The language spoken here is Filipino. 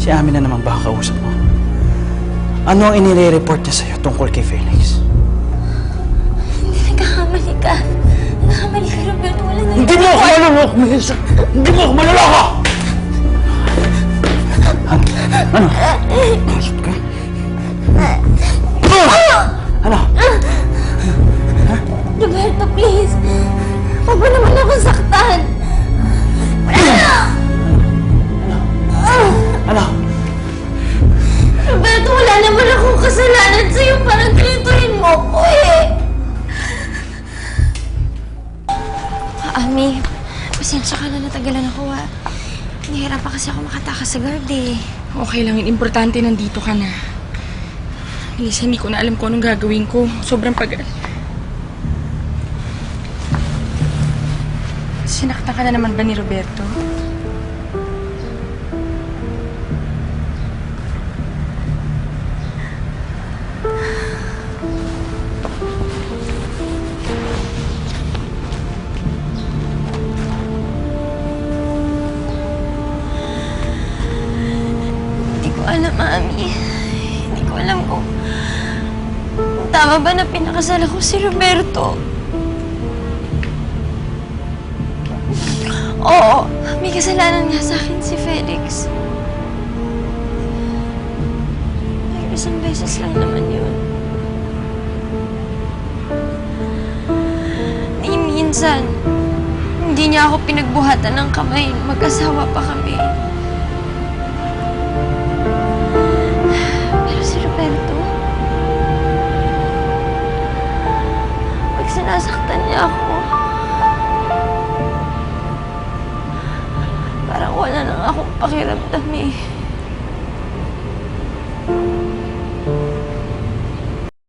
Si Ami na naman ba ang kausap mo? Ano ang inire-report niya sa'yo tungkol kay Felix? Hindi nagkakamali ka. Nagkakamali ka, Roberto. Wala na Hindi mo ako malulok, Melissa! Hindi mo ako maluloko! Ano? Ano? Ayop ka? Ano? Roberto, please. Huwag mo naman ako saktan. Ami, pasensya ka na natagalan ako ah. Nahihirapan kasi ako makatakas sa guard eh. Okay lang yun. Importante nandito ka na. Melissa, hindi ko na alam kung anong gagawin ko. Sobrang pag... Sinaktan ka na naman ba ni Roberto? Alam, Ami. Hindi ko alam kung... kung tama ba na pinakasala ko si Roberto. Oo, may kasalanan nga sa akin si Felix. Pero isang beses lang naman yun. Ni minsan, hindi niya ako pinagbuhatan ng kamay. Mag-asawa pa kami. Sinasaktan niya ako, parang wala nang akong pakiramdam eh.